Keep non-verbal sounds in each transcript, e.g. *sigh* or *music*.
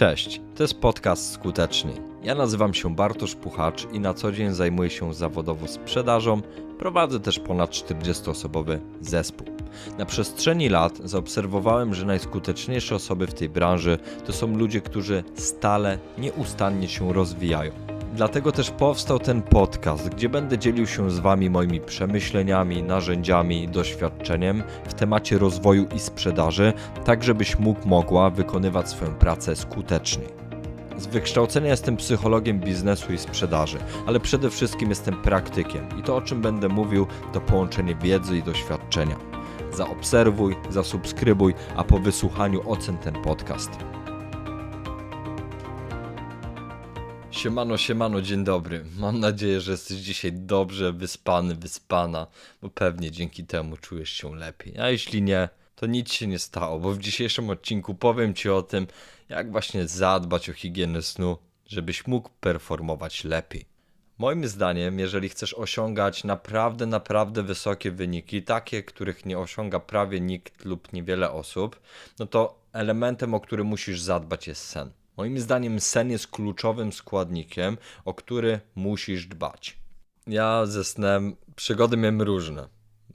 Cześć, to jest podcast Skuteczny. Ja nazywam się Bartosz Puchacz i na co dzień zajmuję się zawodowo sprzedażą. Prowadzę też ponad 40-osobowy zespół. Na przestrzeni lat zaobserwowałem, że najskuteczniejsze osoby w tej branży to są ludzie, którzy stale, nieustannie się rozwijają. Dlatego też powstał ten podcast, gdzie będę dzielił się z Wami moimi przemyśleniami, narzędziami, doświadczeniem w temacie rozwoju i sprzedaży, tak żebyś mógł, mogła wykonywać swoją pracę skutecznie. Z wykształcenia jestem psychologiem biznesu i sprzedaży, ale przede wszystkim jestem praktykiem i to o czym będę mówił to połączenie wiedzy i doświadczenia. Zaobserwuj, zasubskrybuj, a po wysłuchaniu ocen ten podcast. Siemano, siemano, dzień dobry. Mam nadzieję, że jesteś dzisiaj dobrze wyspany, wyspana, bo pewnie dzięki temu czujesz się lepiej. A jeśli nie, to nic się nie stało, bo w dzisiejszym odcinku powiem Ci o tym, jak właśnie zadbać o higienę snu, żebyś mógł performować lepiej. Moim zdaniem, jeżeli chcesz osiągać naprawdę, naprawdę wysokie wyniki, takie, których nie osiąga prawie nikt lub niewiele osób, no to elementem, o który musisz zadbać jest sen. Moim zdaniem sen jest kluczowym składnikiem, o który musisz dbać. Ja ze snem przygody miałem różne.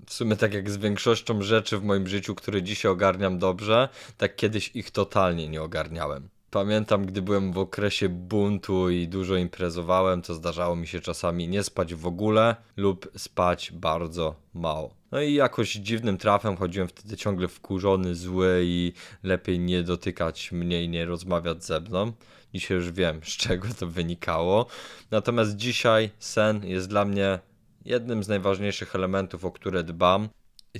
W sumie tak jak z większością rzeczy w moim życiu, które dzisiaj ogarniam dobrze, tak kiedyś ich totalnie nie ogarniałem. Pamiętam, gdy byłem w okresie buntu i dużo imprezowałem, to zdarzało mi się czasami nie spać w ogóle lub spać bardzo mało. No i jakoś dziwnym trafem chodziłem wtedy ciągle wkurzony, zły i lepiej nie dotykać mnie i nie rozmawiać ze mną. Dzisiaj już wiem, z czego to wynikało. Natomiast dzisiaj sen jest dla mnie jednym z najważniejszych elementów, o które dbam.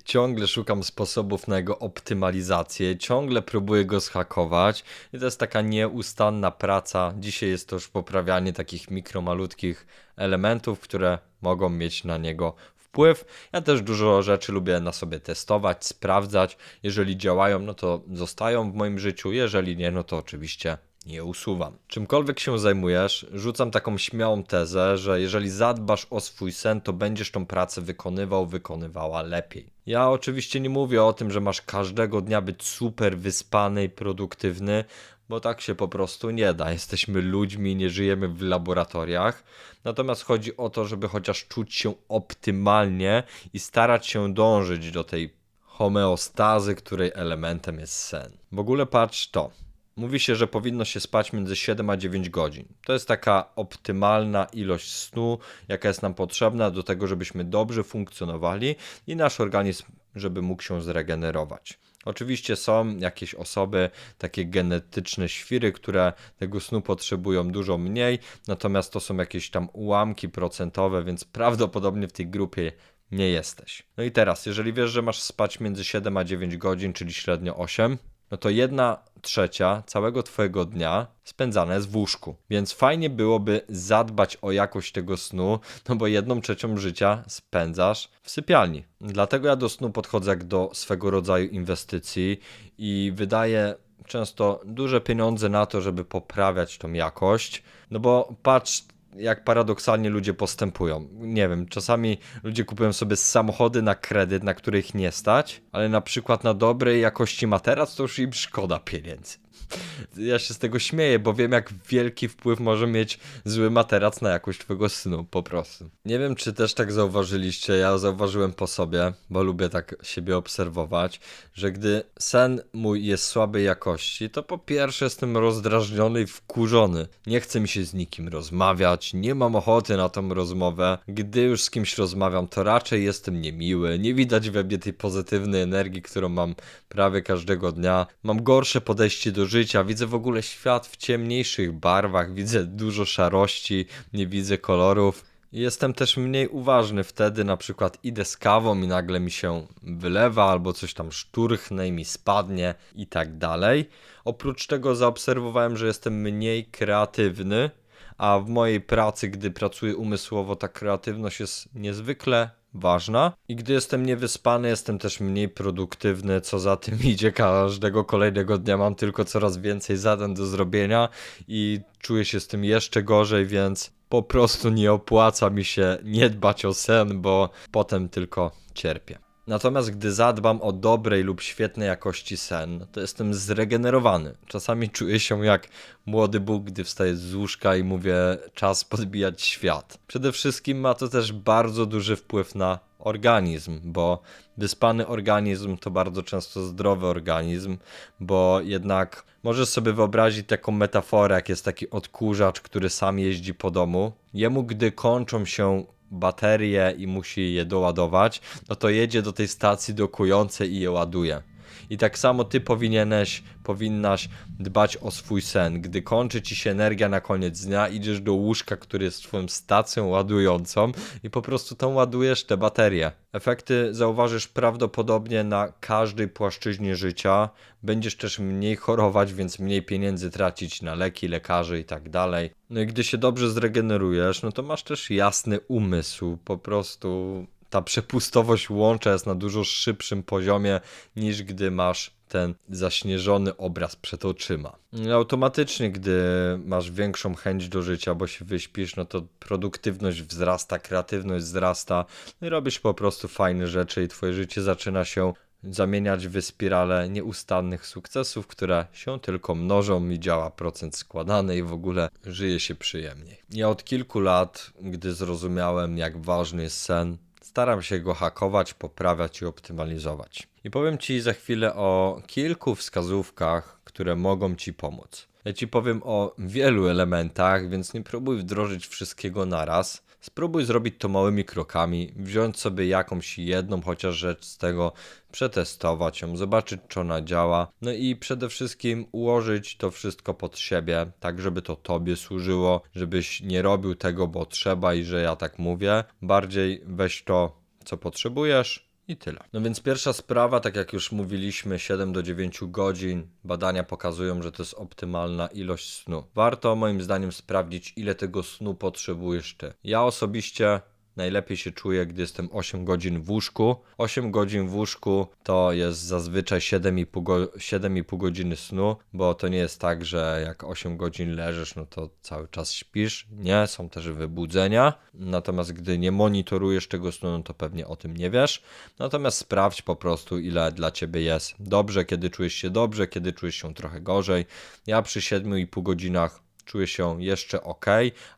Ciągle szukam sposobów na jego optymalizację, ciągle próbuję go zhakować i to jest taka nieustanna praca. Dzisiaj jest to już poprawianie takich mikromalutkich elementów, które mogą mieć na niego wpływ. Ja też dużo rzeczy lubię na sobie testować, sprawdzać. Jeżeli działają, no to zostają w moim życiu, jeżeli nie, no to oczywiście nie usuwam. Czymkolwiek się zajmujesz, rzucam taką śmiałą tezę, że jeżeli zadbasz o swój sen, to będziesz tą pracę wykonywał, wykonywała lepiej. Ja oczywiście nie mówię o tym, że masz każdego dnia być super wyspany i produktywny, bo tak się po prostu nie da. Jesteśmy ludźmi, nie żyjemy w laboratoriach. Natomiast chodzi o to, żeby chociaż czuć się optymalnie i starać się dążyć do tej homeostazy, której elementem jest sen. W ogóle patrz to. Mówi się, że powinno się spać między 7 a 9 godzin. To jest taka optymalna ilość snu, jaka jest nam potrzebna do tego, żebyśmy dobrze funkcjonowali i nasz organizm, żeby mógł się zregenerować. Oczywiście są jakieś osoby, takie genetyczne świry, które tego snu potrzebują dużo mniej, natomiast to są jakieś tam ułamki procentowe, więc prawdopodobnie w tej grupie nie jesteś. No i teraz, jeżeli wiesz, że masz spać między 7 a 9 godzin, czyli średnio 8, no to jedna trzecia całego Twojego dnia spędzana jest w łóżku. Więc fajnie byłoby zadbać o jakość tego snu, no bo jedną trzecią życia spędzasz w sypialni. Dlatego ja do snu podchodzę jak do swego rodzaju inwestycji i wydaję często duże pieniądze na to, żeby poprawiać tą jakość. No bo patrz, jak paradoksalnie ludzie postępują. Nie wiem, czasami ludzie kupują sobie samochody na kredyt, na których nie stać, ale na przykład na dobrej jakości materac to już im szkoda pieniędzy. *laughs* Ja się z tego śmieję, bo wiem, jak wielki wpływ może mieć zły materac na jakość twojego snu, po prostu. Nie wiem, czy też tak zauważyliście, ja zauważyłem po sobie, bo lubię tak siebie obserwować, że gdy sen mój jest słabej jakości, to po pierwsze jestem rozdrażniony i wkurzony. Nie chce mi się z nikim rozmawiać, nie mam ochoty na tą rozmowę. Gdy już z kimś rozmawiam, to raczej jestem niemiły, nie widać we mnie tej pozytywnej energii, którą mam prawie każdego dnia. Mam gorsze podejście do życia, widzę w ogóle świat w ciemniejszych barwach, widzę dużo szarości, nie widzę kolorów. Jestem też mniej uważny wtedy, na przykład idę z kawą i nagle mi się wylewa, albo coś tam szturchne i mi spadnie i tak dalej. Oprócz tego zaobserwowałem, że jestem mniej kreatywny, a w mojej pracy, gdy pracuję umysłowo, ta kreatywność jest niezwykle ważna. I gdy jestem niewyspany, jestem też mniej produktywny, co za tym *laughs* idzie. Każdego kolejnego dnia mam tylko coraz więcej zadań do zrobienia i czuję się z tym jeszcze gorzej, więc po prostu nie opłaca mi się nie dbać o sen, bo potem tylko cierpię. Natomiast gdy zadbam o dobrej lub świetnej jakości sen, to jestem zregenerowany. Czasami czuję się jak młody Bóg, gdy wstaję z łóżka i mówię czas podbijać świat. Przede wszystkim ma to też bardzo duży wpływ na organizm, bo wyspany organizm to bardzo często zdrowy organizm, bo jednak możesz sobie wyobrazić taką metaforę, jak jest taki odkurzacz, który sam jeździ po domu. Jemu, gdy kończą się baterie i musi je doładować, no to jedzie do tej stacji dokującej i je ładuje. I tak samo ty powinieneś, powinnaś dbać o swój sen. Gdy kończy ci się energia na koniec dnia, idziesz do łóżka, który jest twoją stacją ładującą i po prostu tą ładujesz te baterie. Efekty zauważysz prawdopodobnie na każdej płaszczyźnie życia. Będziesz też mniej chorować, więc mniej pieniędzy tracić na leki, lekarzy i tak dalej. No i gdy się dobrze zregenerujesz, no to masz też jasny umysł. Po prostu ta przepustowość łącza jest na dużo szybszym poziomie niż gdy masz ten zaśnieżony obraz przed oczyma. Automatycznie, gdy masz większą chęć do życia, bo się wyśpisz, no to produktywność wzrasta, kreatywność wzrasta, i robisz po prostu fajne rzeczy i twoje życie zaczyna się zamieniać w spiralę nieustannych sukcesów, które się tylko mnożą i działa procent składany i w ogóle żyje się przyjemniej. Ja od kilku lat, gdy zrozumiałem, jak ważny jest sen, staram się go hakować, poprawiać i optymalizować. I powiem Ci za chwilę o kilku wskazówkach, które mogą Ci pomóc. Ja Ci powiem o wielu elementach, więc nie próbuj wdrożyć wszystkiego naraz. Spróbuj zrobić to małymi krokami, wziąć sobie jakąś jedną chociaż rzecz z tego, przetestować ją, zobaczyć czy ona działa, no i przede wszystkim ułożyć to wszystko pod siebie, tak żeby to Tobie służyło, żebyś nie robił tego, bo trzeba i że ja tak mówię. Bardziej weź to, co potrzebujesz, i tyle. No więc pierwsza sprawa, tak jak już mówiliśmy, 7 do 9 godzin. Badania pokazują, że to jest optymalna ilość snu. Warto moim zdaniem sprawdzić, ile tego snu potrzebujesz ty. Ja osobiście najlepiej się czuję, gdy jestem 8 godzin w łóżku. 8 godzin w łóżku to jest zazwyczaj 7,5 go 7,5 godziny snu, bo to nie jest tak, że jak 8 godzin leżysz, no to cały czas śpisz. Nie, są też wybudzenia. Natomiast gdy nie monitorujesz tego snu, no to pewnie o tym nie wiesz. Natomiast sprawdź po prostu, ile dla ciebie jest dobrze, kiedy czujesz się dobrze, kiedy czujesz się trochę gorzej. Ja przy 7,5 godzinach czuję się jeszcze ok,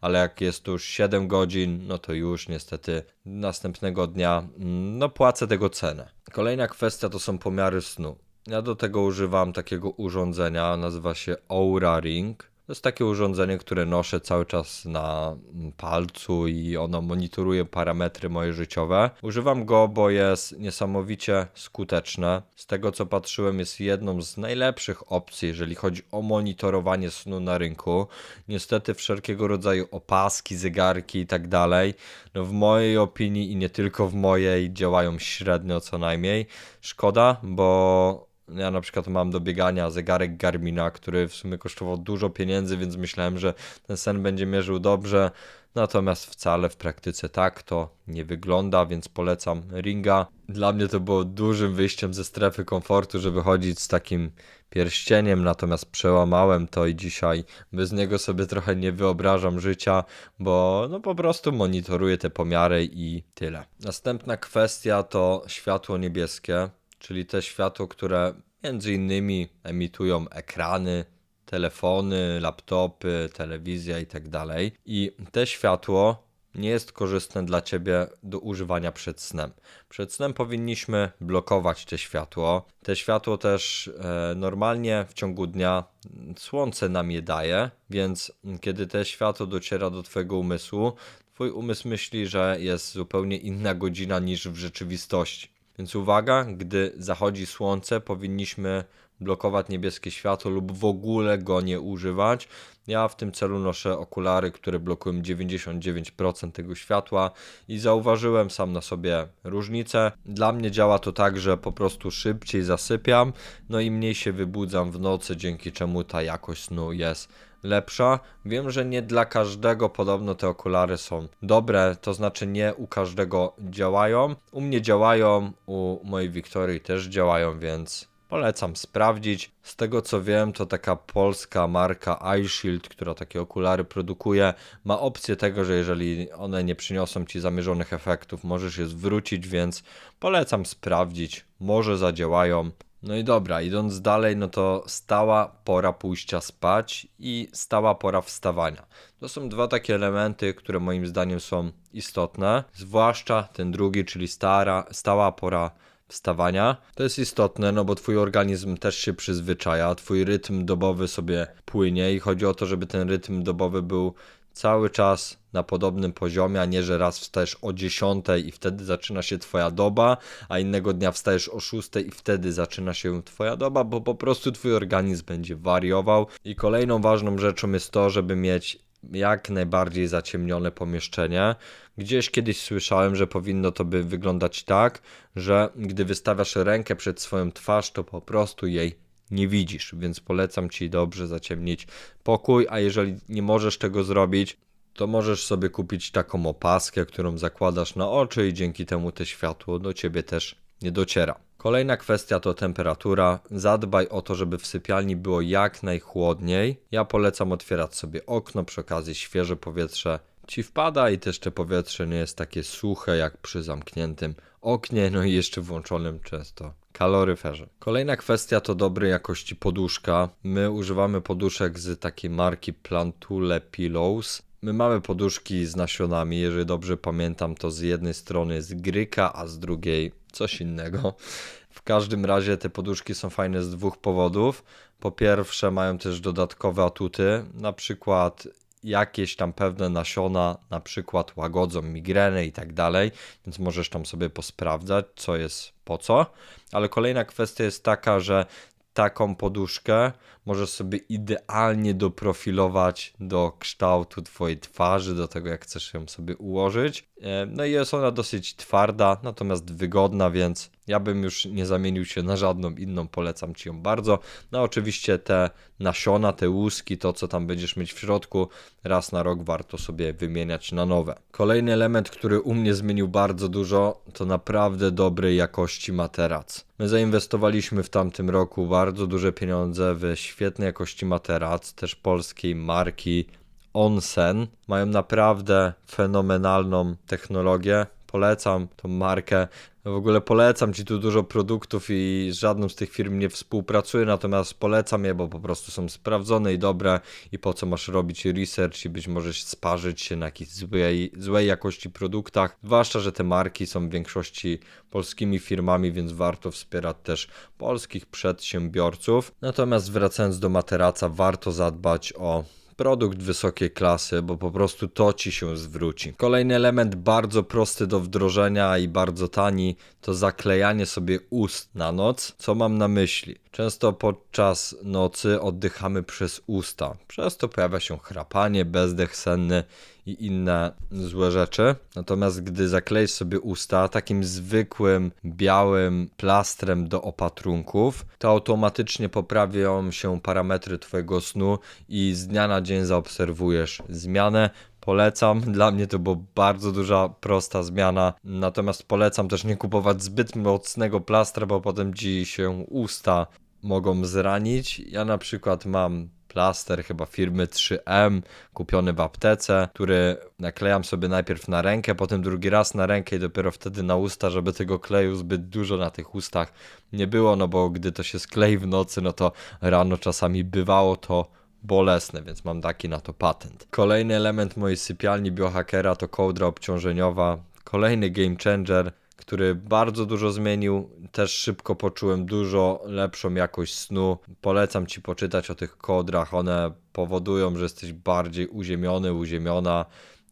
ale jak jest już 7 godzin, no to już niestety następnego dnia mm, no płacę tego cenę. Kolejna kwestia to są pomiary snu. Ja do tego używam takiego urządzenia, nazywa się Aura Ring. To jest takie urządzenie, które noszę cały czas na palcu i ono monitoruje parametry moje życiowe. Używam go, bo jest niesamowicie skuteczne. Z tego co patrzyłem, jest jedną z najlepszych opcji, jeżeli chodzi o monitorowanie snu na rynku. Niestety wszelkiego rodzaju opaski, zegarki i tak dalej, no w mojej opinii i nie tylko w mojej, działają średnio co najmniej. Szkoda, bo ja na przykład mam do biegania zegarek Garmina, który w sumie kosztował dużo pieniędzy, więc myślałem, że ten sen będzie mierzył dobrze. Natomiast wcale w praktyce tak to nie wygląda, więc polecam Ringa. Dla mnie to było dużym wyjściem ze strefy komfortu, żeby chodzić z takim pierścieniem, natomiast przełamałem to i dzisiaj bez niego sobie trochę nie wyobrażam życia, bo no po prostu monitoruję te pomiary i tyle. Następna kwestia to światło niebieskie czyli te światło, które między innymi emitują ekrany, telefony, laptopy, telewizja i tak. I te światło nie jest korzystne dla ciebie do używania przed snem. Przed snem powinniśmy blokować te światło. Te światło też e, normalnie w ciągu dnia słońce nam je daje, więc kiedy te światło dociera do twojego umysłu, twój umysł myśli, że jest zupełnie inna godzina niż w rzeczywistości. Więc uwaga, gdy zachodzi słońce, powinniśmy blokować niebieskie światło lub w ogóle go nie używać. Ja w tym celu noszę okulary, które blokują 99% tego światła i zauważyłem sam na sobie różnicę. Dla mnie działa to tak, że po prostu szybciej zasypiam, no i mniej się wybudzam w nocy, dzięki czemu ta jakość snu jest lepsza. Wiem, że nie dla każdego podobno te okulary są dobre, to znaczy nie u każdego działają. U mnie działają, u mojej Wiktorii też działają, więc Polecam sprawdzić. Z tego co wiem, to taka polska marka iShield, która takie okulary produkuje, ma opcję tego, że jeżeli one nie przyniosą ci zamierzonych efektów, możesz je zwrócić, więc polecam sprawdzić. Może zadziałają. No i dobra, idąc dalej, no to stała pora pójścia spać i stała pora wstawania. To są dwa takie elementy, które moim zdaniem są istotne, zwłaszcza ten drugi, czyli stara, stała pora wstawania. To jest istotne, no bo twój organizm też się przyzwyczaja, twój rytm dobowy sobie płynie i chodzi o to, żeby ten rytm dobowy był cały czas na podobnym poziomie, a nie, że raz wstajesz o 10 i wtedy zaczyna się twoja doba, a innego dnia wstajesz o 6 i wtedy zaczyna się twoja doba, bo po prostu twój organizm będzie wariował. I kolejną ważną rzeczą jest to, żeby mieć jak najbardziej zaciemnione pomieszczenie. Gdzieś kiedyś słyszałem, że powinno to by wyglądać tak, że gdy wystawiasz rękę przed swoją twarz, to po prostu jej nie widzisz, więc polecam ci dobrze zaciemnić pokój, a jeżeli nie możesz tego zrobić, to możesz sobie kupić taką opaskę, którą zakładasz na oczy i dzięki temu te światło do ciebie też nie dociera. Kolejna kwestia to temperatura. Zadbaj o to, żeby w sypialni było jak najchłodniej. Ja polecam otwierać sobie okno, przy okazji świeże powietrze ci wpada i też te powietrze nie jest takie suche jak przy zamkniętym oknie, no i jeszcze włączonym często kaloryferze. Kolejna kwestia to dobrej jakości poduszka. My używamy poduszek z takiej marki Plantule Pillows. My mamy poduszki z nasionami, jeżeli dobrze pamiętam, to z jednej strony jest gryka, a z drugiej coś innego. W każdym razie te poduszki są fajne z dwóch powodów. Po pierwsze, mają też dodatkowe atuty, na przykład jakieś tam pewne nasiona, na przykład łagodzą migreny i tak dalej, więc możesz tam sobie posprawdzać, co jest po co. Ale kolejna kwestia jest taka, że taką poduszkę możesz sobie idealnie doprofilować do kształtu Twojej twarzy, do tego jak chcesz ją sobie ułożyć. E, no i jest ona dosyć twarda, natomiast wygodna, więc ja bym już nie zamienił się na żadną inną, polecam Ci ją bardzo. No oczywiście te nasiona, te łuski, to co tam będziesz mieć w środku, raz na rok warto sobie wymieniać na nowe. Kolejny element, który u mnie zmienił bardzo dużo, to naprawdę dobrej jakości materac. My zainwestowaliśmy w tamtym roku bardzo duże pieniądze w świetnej jakości materac, też polskiej marki Onsen. Mają naprawdę fenomenalną technologię. Polecam tą markę. W ogóle polecam Ci tu dużo produktów i z żadną z tych firm nie współpracuję, natomiast polecam je, bo po prostu są sprawdzone i dobre i po co masz robić research i być może sparzyć się na jakichś złej, złej jakości produktach, zwłaszcza, że te marki są w większości polskimi firmami, więc warto wspierać też polskich przedsiębiorców. Natomiast wracając do materaca, warto zadbać o produkt wysokiej klasy, bo po prostu to ci się zwróci. Kolejny element bardzo prosty do wdrożenia i bardzo tani to zaklejanie sobie ust na noc. Co mam na myśli? Często podczas nocy oddychamy przez usta. Przez to pojawia się chrapanie, bezdech senny i inne złe rzeczy. Natomiast gdy zakleisz sobie usta takim zwykłym białym plastrem do opatrunków, to automatycznie poprawią się parametry Twojego snu i z dnia na dzień zaobserwujesz zmianę. Polecam, dla mnie to była bardzo duża, prosta zmiana. Natomiast polecam też nie kupować zbyt mocnego plastra, bo potem ci się usta mogą zranić. Ja na przykład mam plaster chyba firmy 3M, kupiony w aptece, który naklejam sobie najpierw na rękę, potem drugi raz na rękę i dopiero wtedy na usta, żeby tego kleju zbyt dużo na tych ustach nie było, no bo gdy to się sklei w nocy, no to rano czasami bywało to bolesne, więc mam taki na to patent. Kolejny element mojej sypialni biohackera to kołdra obciążeniowa, kolejny game changer, który bardzo dużo zmienił. Też szybko poczułem dużo lepszą jakość snu. Polecam ci poczytać o tych kodrach. One powodują, że jesteś bardziej uziemiony, uziemiona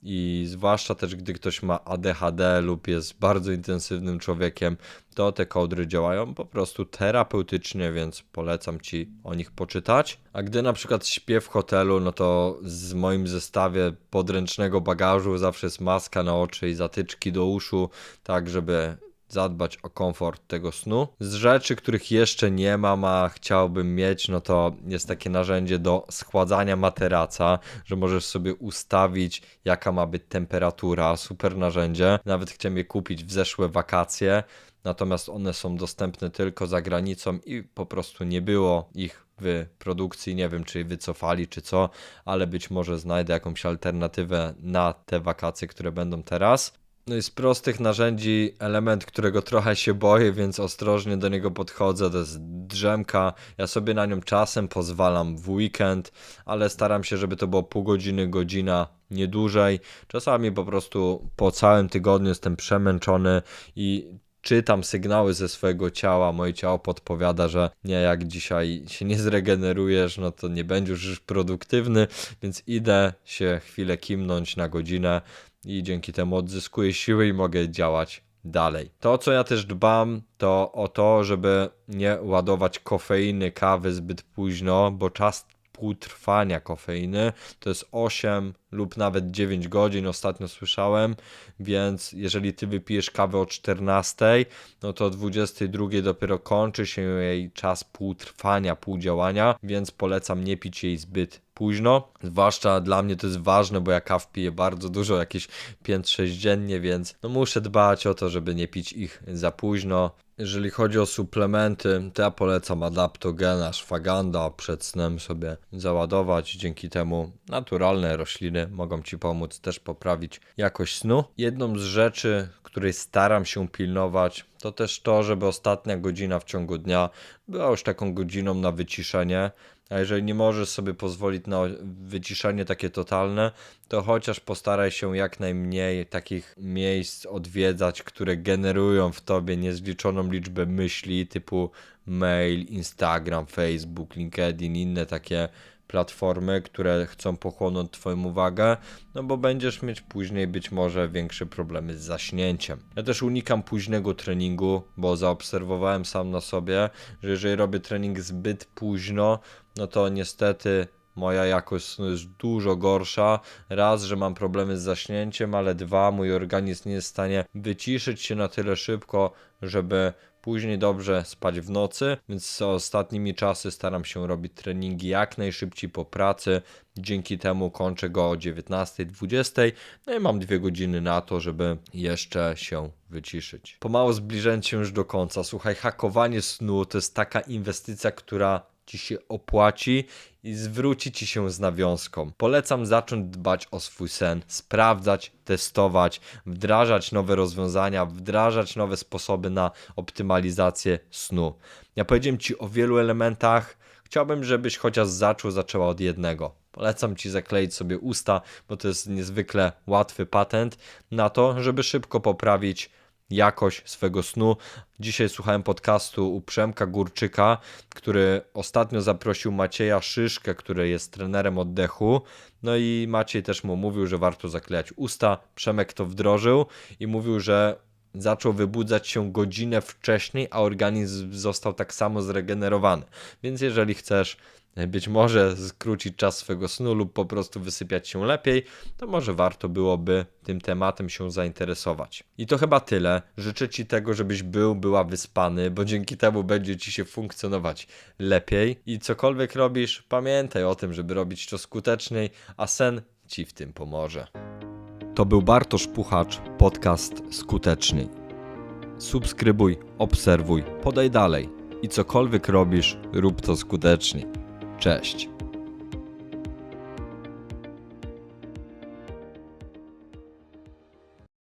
i zwłaszcza też gdy ktoś ma ADHD lub jest bardzo intensywnym człowiekiem, to te kołdry działają po prostu terapeutycznie, więc polecam Ci o nich poczytać. A gdy na przykład śpię w hotelu, no to z moim zestawie podręcznego bagażu zawsze jest maska na oczy i zatyczki do uszu, tak żeby zadbać o komfort tego snu. Z rzeczy, których jeszcze nie mam, a chciałbym mieć, no to jest takie narzędzie do schładzania materaca, że możesz sobie ustawić, jaka ma być temperatura. Super narzędzie. Nawet chciałem je kupić w zeszłe wakacje, natomiast one są dostępne tylko za granicą i po prostu nie było ich w produkcji. Nie wiem, czy wycofali, czy co, ale być może znajdę jakąś alternatywę na te wakacje, które będą teraz. No z prostych narzędzi element, którego trochę się boję, więc ostrożnie do niego podchodzę, to jest drzemka. Ja sobie na nią czasem pozwalam w weekend, ale staram się, żeby to było pół godziny, godzina, nie dłużej. Czasami po prostu po całym tygodniu jestem przemęczony i czytam sygnały ze swojego ciała, moje ciało podpowiada, że nie, jak dzisiaj się nie zregenerujesz, no to nie będziesz już produktywny, więc idę się chwilę kimnąć na godzinę i dzięki temu odzyskuję siły i mogę działać dalej. To, co ja też dbam, to o to, żeby nie ładować kofeiny, kawy zbyt późno, bo czas półtrwania kofeiny to jest 8 lub nawet 9 godzin, ostatnio słyszałem, więc jeżeli ty wypijesz kawę o 14, no to o 22 dopiero kończy się jej czas półtrwania, półdziałania, więc polecam nie pić jej zbyt późno. Zwłaszcza dla mnie to jest ważne, bo ja kaw piję bardzo dużo, jakieś 5-6 dziennie, więc no muszę dbać o to, żeby nie pić ich za późno. Jeżeli chodzi o suplementy, to ja polecam Adaptogena, Szwaganda przed snem sobie załadować. Dzięki temu naturalne rośliny mogą Ci pomóc też poprawić jakość snu. Jedną z rzeczy, której staram się pilnować, to też to, żeby ostatnia godzina w ciągu dnia była już taką godziną na wyciszenie. A jeżeli nie możesz sobie pozwolić na wyciszenie takie totalne, to chociaż postaraj się jak najmniej takich miejsc odwiedzać, które generują w tobie niezliczoną liczbę myśli, typu mail, Instagram, Facebook, LinkedIn, inne takie platformy, które chcą pochłonąć Twoją uwagę, no bo będziesz mieć później być może większe problemy z zaśnięciem. Ja też unikam późnego treningu, bo zaobserwowałem sam na sobie, że jeżeli robię trening zbyt późno, no to niestety moja jakość snu jest dużo gorsza. Raz, że mam problemy z zaśnięciem, ale dwa, mój organizm nie jest w stanie wyciszyć się na tyle szybko, żeby później dobrze spać w nocy, więc ostatnimi czasy staram się robić treningi jak najszybciej po pracy. Dzięki temu kończę go o 19-20, no i mam dwie godziny na to, żeby jeszcze się wyciszyć. Pomału zbliżając się już do końca. Słuchaj, hakowanie snu to jest taka inwestycja, która ci się opłaci i zwróci ci się z nawiązką. Polecam zacząć dbać o swój sen, sprawdzać, testować, wdrażać nowe rozwiązania, wdrażać nowe sposoby na optymalizację snu. Ja powiedziałem ci o wielu elementach, chciałbym, żebyś chociaż zaczął, zaczęła od jednego. Polecam ci zakleić sobie usta, bo to jest niezwykle łatwy patent na to, żeby szybko poprawić jakość swego snu. Dzisiaj słuchałem podcastu u Przemka Górczyka, który ostatnio zaprosił Macieja Szyszkę, który jest trenerem oddechu. No i Maciej też mu mówił, że warto zaklejać usta. Przemek to wdrożył i mówił, że zaczął wybudzać się godzinę wcześniej, a organizm został tak samo zregenerowany. Więc jeżeli chcesz być może skrócić czas swego snu lub po prostu wysypiać się lepiej, to może warto byłoby tym tematem się zainteresować. I to chyba tyle. Życzę Ci tego, żebyś był, była wyspany, bo dzięki temu będzie Ci się funkcjonować lepiej. I cokolwiek robisz, pamiętaj o tym, żeby robić to skuteczniej, a sen Ci w tym pomoże. To był Bartosz Puchacz, podcast skuteczny. Subskrybuj, obserwuj, podaj dalej i cokolwiek robisz, rób to skutecznie. Cześć.